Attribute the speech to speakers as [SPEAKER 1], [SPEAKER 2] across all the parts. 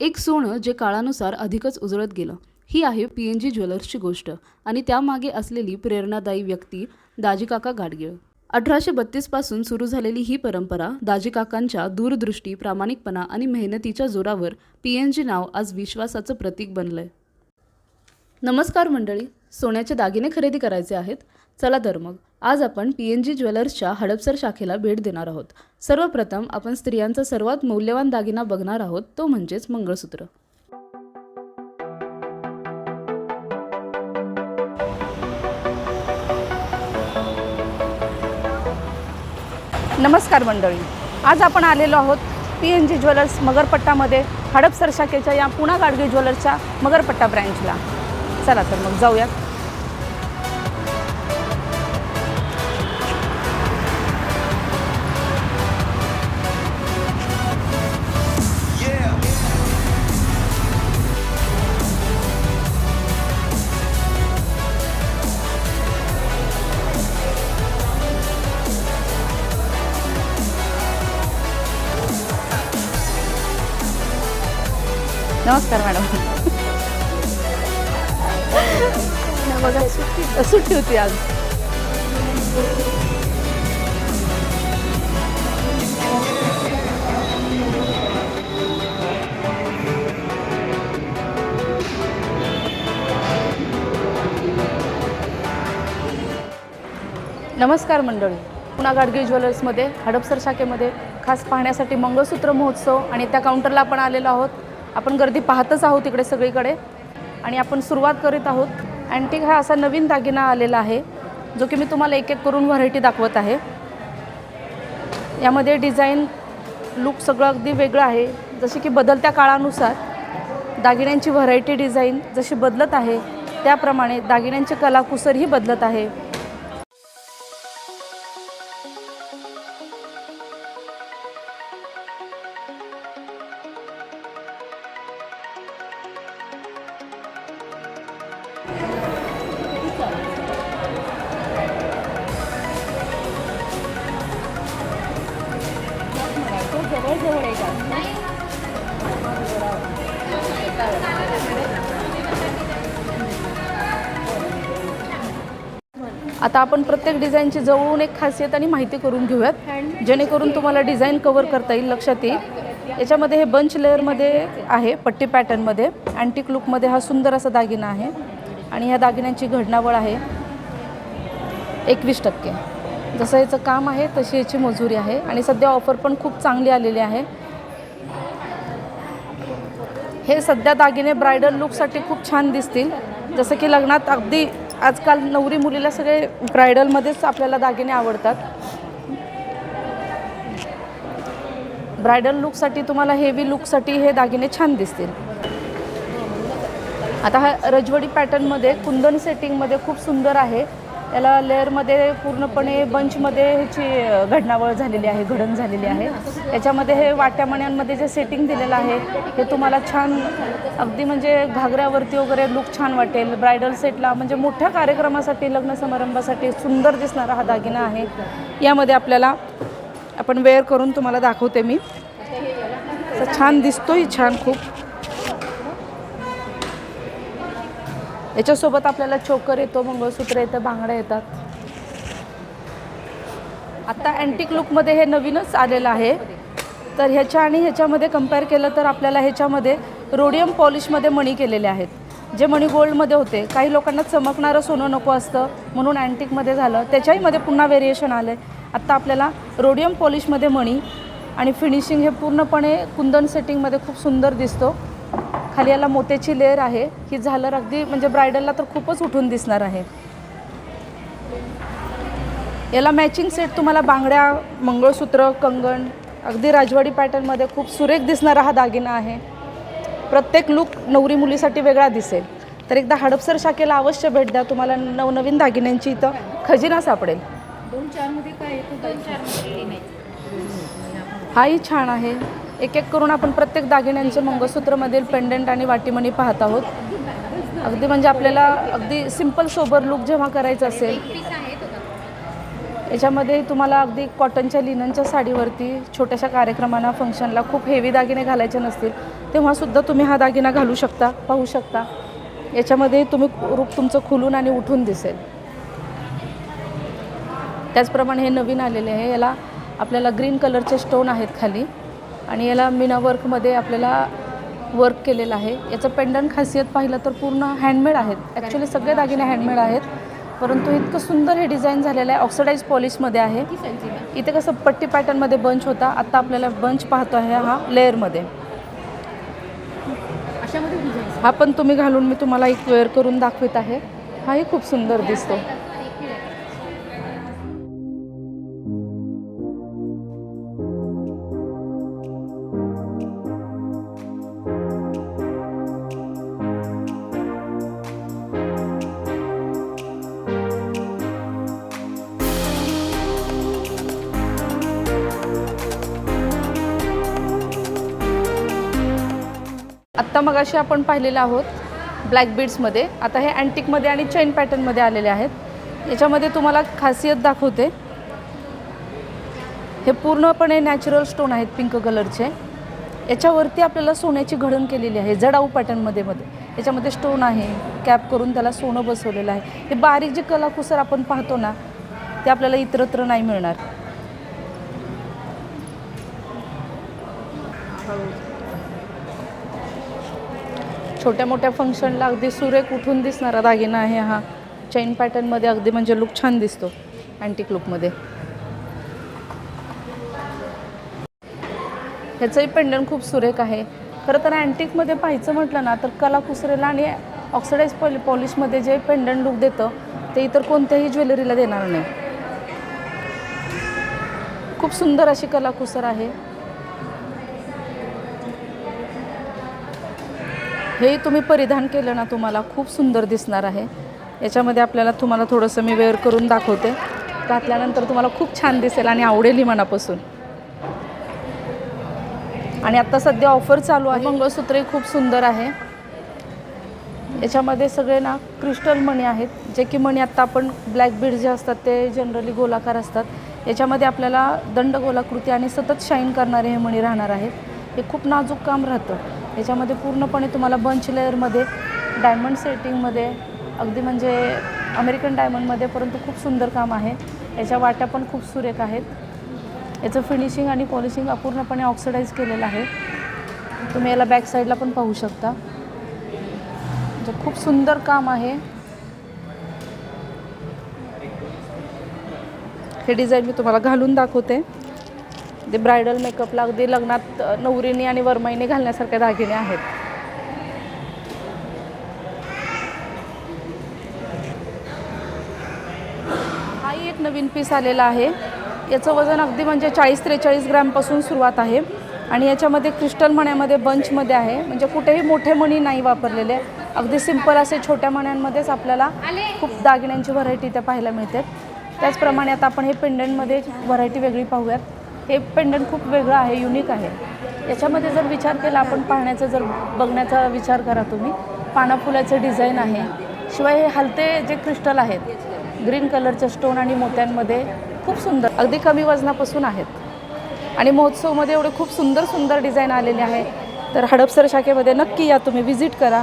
[SPEAKER 1] एक सोनं जे काळानुसार अधिकच उजळत गेलं. ही आहे पी एन जी ज्वेलर्सची गोष्ट आणि त्यामागे असलेली प्रेरणादायी व्यक्ती दाजीकाका गाडगीळ. अठराशे बत्तीसपासून सुरू झालेली ही परंपरा दाजीकाकांच्या दूरदृष्टी प्रामाणिकपणा आणि मेहनतीच्या जोरावर पी एन जी नाव आज विश्वासाचं प्रतीक बनलं आहे नमस्कार मंडळी. सोन्याचे दागिने खरेदी करायचे आहेत. चला तर मग. आज आपण पी एन जी ज्वेलर्सच्या हडपसर शाखेला भेट देणार आहोत. सर्वप्रथम आपण स्त्रियांचा सर्वात मौल्यवान दागिना बघणार आहोत. तो म्हणजेच मंगळसूत्र.
[SPEAKER 2] नमस्कार मंडळी. आज आपण आलेलो आहोत पी एन जी ज्वेलर्स मगरपट्टामध्ये हडपसर शाखेच्या या पुणा गाडगे ज्वेलर्सच्या मगरपट्टा ब्रँचला. चला तर मग जाऊयात नमस्कार मॅडम बघा सुट्टी. सुट्टी होती आज. नमस्कार मंडळी. पुणा गाडगे ज्वेलर्समध्ये हडपसर शाखेमध्ये खास पाहण्यासाठी मंगळसूत्र महोत्सव आणि त्या काउंटरला आपण आलेलो आहोत. आपण गर्दी पाहतच आहोत इकडे सगळीकडे. आणि आपण सुरुवात करीत आहोत. अँटिक हा असा नवीन दागिना आलेला आहे जो की मी तुम्हाला एक एक करून व्हरायटी दाखवत आहे. यामध्ये डिझाईन लुक सगळं अगदी वेगळं आहे. जसे की बदलत्या काळानुसार दागिन्यांची व्हरायटी डिझाईन जशी बदलत आहे त्याप्रमाणे दागिन्यांची कलाकुसरही बदलत आहे. आता आपण प्रत्येक डिझाईनची जवळून एक खासियत आणि माहिती करून घेऊयात. जेणेकरून तुम्हाला डिझाईन कवर करता येईल लक्षात येईल. याच्यामध्ये हे बंच लेअरमध्ये आहे पट्टी पॅटर्नमध्ये अँटिक लुकमध्ये हा सुंदर असा दागिना आहे. आणि ह्या दागिन्यांची घडणावळ आहे एकवीस टक्के. जसं याचं काम आहे तशी याची मजुरी आहे आणि सध्या ऑफर पण खूप चांगली आलेली आहे. हे सध्या दागिने ब्रायडल लुकसाठी खूप छान दिसतील. जसं की लग्नात अगदी आजकाल नवरी मुलीला सगळे ब्रायडलमध्येच आपल्याला दागिने आवडतात. ब्रायडल लुकसाठी तुम्हाला हेवी लुकसाठी हे दागिने छान दिसतील. आता हा रजवडी पॅटर्नमध्ये कुंदन सेटिंगमध्ये खूप सुंदर आहे. याला लेअरमध्ये पूर्णपणे बंचमध्ये ह्याची घडणावळ झालेली आहे घडण झालेली आहे. याच्यामध्ये हे वाट्यामण्यांमध्ये जे सेटिंग दिलेलं आहे हे तुम्हाला छान अगदी म्हणजे घागऱ्यावरती वगैरे लुक छान वाटेल. ब्रायडल सेटला म्हणजे मोठ्या कार्यक्रमासाठी लग्न समारंभासाठी सुंदर दिसणारा हा दागिना आहे. यामध्ये आपल्याला आपण वेअर करून तुम्हाला दाखवते मी. छान दिसतोही छान खूप. याच्यासोबत आपल्याला चोकर येतो मंगळसूत्र येतं बांगड्या येतात. आता अँटिक लुकमध्ये हे नवीनच आलेलं आहे. तर ह्याच्या आणि ह्याच्यामध्ये कंपेअर केलं तर आपल्याला ह्याच्यामध्ये रोडियम पॉलिशमध्ये मणी केलेले आहेत. जे मणी गोल्डमध्ये होते. काही लोकांना चमकणारं सोनं नको असतं म्हणून अँटिकमध्ये झालं. त्याच्याही मध्ये पुन्हा व्हेरिएशन आलं आहे आत्ता आपल्याला रोडियम पॉलिशमध्ये मणी आणि फिनिशिंग हे पूर्णपणे कुंदन सेटिंगमध्ये खूप सुंदर दिसतो. खाली याला मोत्याची लेअर आहे. ही झालर अगदी म्हणजे ब्रायडलला तर खूपच उठून दिसणार आहे. याला मॅचिंग सेट तुम्हाला बांगड्या मंगळसूत्र कंगण अगदी राजवाडी पॅटर्नमध्ये खूप सुरेख दिसणारा हा दागिना आहे. प्रत्येक लुक नवरी मुलीसाठी वेगळा दिसेल. तर एकदा हडपसर शाखेला अवश्य भेट द्या. तुम्हाला नवनवीन दागिन्यांची इथं खजिना सापडेल.
[SPEAKER 3] दोन चारमध्ये काय
[SPEAKER 2] हाही छान आहे. एक एक करून आपण प्रत्येक दागिन्यांचे मंगळसूत्रमधील पेंडंट आणि वाटीमणी पाहत आहोत. अगदी म्हणजे आपल्याला अगदी सिंपल सोबर लुक जेव्हा करायचं असेल याच्यामध्ये तुम्हाला अगदी कॉटनच्या लिननच्या साडीवरती छोट्याशा कार्यक्रमांना फंक्शनला खूप हेवी दागिने घालायचे नसतील तेव्हासुद्धा तुम्ही हा दागिना घालू शकता पाहू शकता. याच्यामध्ये तुम्ही रूप तुमचं खुलून आणि उठून दिसेल. त्याचप्रमाणे हे नवीन आलेले आहे याला आपल्याला ग्रीन कलरचे स्टोन आहेत खाली. आणि याला मीना वर्कमध्ये आपल्याला वर्क केलेलं आहे. याचं पेंडन खासियत पाहिलं तर पूर्ण हँडमेड आहेत. ॲक्च्युली सगळे दागिने हँडमेड आहेत. परंतु इतकं सुंदर हे डिझाईन झालेलं आहे. ऑक्सिडाईज पॉलिशमध्ये आहे. इथे कसं पट्टी पॅटर्नमध्ये बंच होता. आता आपल्याला बंच पाहतो आहे हा लेअरमध्ये हा पण तुम्ही घालून मी तुम्हाला एक वेअर करून दाखवित आहे. हाही खूप सुंदर दिसतो. आत्ता मगाशी आपण पाहिलेलं आहोत ब्लॅक बीड्समध्ये आता हे अँटिकमध्ये आणि चैन पॅटर्नमध्ये आलेले आहेत. याच्यामध्ये तुम्हाला खासियत दाखवते. हे पूर्णपणे नॅचरल स्टोन आहेत पिंक कलरचे याच्यावरती आपल्याला सोन्याची घडण केलेली आहे जडाऊ पॅटर्नमध्ये मध्ये याच्यामध्ये स्टोन आहे. कॅप करून त्याला सोनं बसवलेलं आहे. हे बारीक जे कलाकुसर आपण पाहतो ना ते आपल्याला इतरत्र नाही मिळणार. हो. छोट्या मोठ्या फंक्शनला अगदी सुरेख उठून दिसणारा दागिना आहे हा. चैन पॅटर्नमध्ये अगदी म्हणजे लुक छान दिसतो अँटिक लुकमध्ये ह्याचंही पेंडन खूप सुरेख आहे. खरं तर अँटिकमध्ये पाहायचं म्हटलं ना तर कलाकुसरेला आणि ऑक्सिडाईज पॉलि पॉलिशमध्ये जे पेंडंट लुक देतं ते इतर कोणत्याही ज्वेलरीला देणार नाही. खूप सुंदर अशी कलाकुसर आहे. हे तुम्ही परिधान केलं ना तुम्हाला खूप सुंदर दिसणार आहे. याच्यामध्ये आपल्याला तुम्हाला थोडंसं मी वेअर करून दाखवते. घातल्यानंतर तुम्हाला खूप छान दिसेल आणि आवडेलही मनापासून. आणि आत्ता सध्या ऑफर चालू आहे. मंगळसूत्रही खूप सुंदर आहे. याच्यामध्ये सगळे ना क्रिस्टल मणी आहेत. जे की मणी आत्ता आपण ब्लॅक बीड जे असतात ते जनरली गोलाकार असतात. याच्यामध्ये आपल्याला दंड गोलाकृती आणि सतत शाईन करणारे हे मणी राहणार आहेत. हे खूप नाजूक काम राहतं. याच्यामध्ये पूर्णपणे तुम्हाला बंच लेअरमध्ये डायमंड सेटिंगमध्ये अगदी म्हणजे अमेरिकन डायमंडमध्ये परंतु खूप सुंदर काम आहे. याच्या वाट्या पण खूप सुरेख आहेत. याचं फिनिशिंग आणि पॉलिशिंग अपूर्णपणे ऑक्सिडाईज केलेलं आहे. तुम्ही याला बॅक साईडला पण पाहू शकता. म्हणजे खूप सुंदर काम आहे. हे डिझाईन मी तुम्हाला घालून दाखवते. ते ब्रायडल मेकअपला अगदी लग्नात नवरीने आणि वरमाईने घालण्यासारखे दागिने आहेत. हाही एक नवीन पीस आलेला आहे. याचं वजन अगदी म्हणजे चाळीस त्रेचाळीस ग्रॅमपासून सुरुवात आहे. आणि याच्यामध्ये क्रिस्टल मण्यामध्ये बंचमध्ये आहे. म्हणजे कुठेही मोठे मणी नाही वापरलेले. अगदी सिंपल असे छोट्या मण्यांमध्येच आपल्याला खूप दागिन्यांची व्हरायटी त्या पाहायला मिळते. त्याचप्रमाणे आता आपण हे पेंडंटमध्ये व्हरायटी वेगळी पाहूयात. हे पेंडंट खूप वेगळं आहे युनिक आहे. याच्यामध्ये जर विचार केला आपण पाहण्याचा जर बघण्याचा विचार करा तुम्ही. पानाफुलाचं डिझाईन आहे. शिवाय हे हलते जे क्रिस्टल आहेत ग्रीन कलरच्या स्टोन आणि मोत्यांमध्ये खूप सुंदर अगदी कमी वजनापासून आहेत. आणि महोत्सवमध्ये एवढे खूप सुंदर सुंदर डिझाईन आलेले आहे. तर हडपसर शाखेमध्ये नक्की या तुम्ही व्हिजिट करा.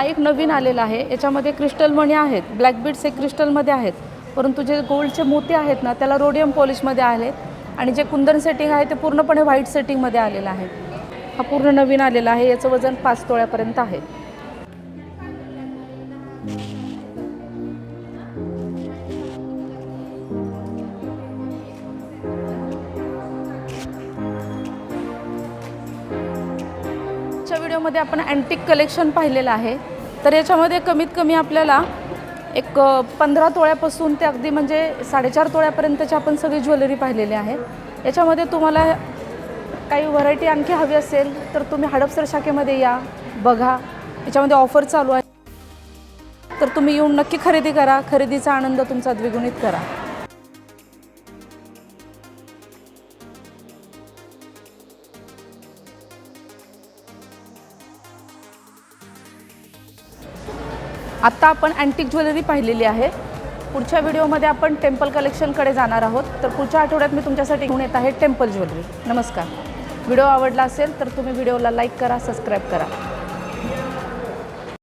[SPEAKER 2] हा एक नवीन आलेला आहे. याच्यामध्ये क्रिस्टल मणी आहेत. ब्लॅक बीड्स हे क्रिस्टलमध्ये आहेत. परंतु जे गोल्डचे मोती आहेत ना त्याला रोडियम पॉलिशमध्ये आले आणि जे कुंदन सेटिंग आहे ते पूर्णपणे व्हाईट सेटिंगमध्ये आलेलं आहे. हा पूर्ण नवीन आलेला आहे. याचं वजन पाच तोळ्यापर्यंत आहे. याच्यामध्ये आपण अँटिक कलेक्शन पाहिलेलं आहे. तर याच्यामध्ये कमीत कमी आपल्याला एक पंधरा तोळ्यापासून ते अगदी म्हणजे साडेचार तोळ्यापर्यंतची आपण सगळी ज्वेलरी पाहिलेली आहे. याच्यामध्ये तुम्हाला काही व्हरायटी आणखी हवी असेल तर तुम्ही हडपसर शाखेमध्ये या बघा. याच्यामध्ये ऑफर चालू आहे. तर तुम्ही येऊन नक्की खरेदी करा. खरेदीचा आनंद तुमचा द्विगुणित करा. आत्ता आपण अँटिक ज्वेलरी पाहिलेली आहे. पुढच्या व्हिडिओमध्ये आपण टेम्पल कलेक्शनकडे जाणार आहोत. तर पुढच्या आठवड्यात मी तुमच्यासाठी घेऊन येत आहे टेम्पल ज्वेलरी. नमस्कार. व्हिडिओ आवडला असेल तर तुम्ही व्हिडिओला लाईक करा सबस्क्राईब करा.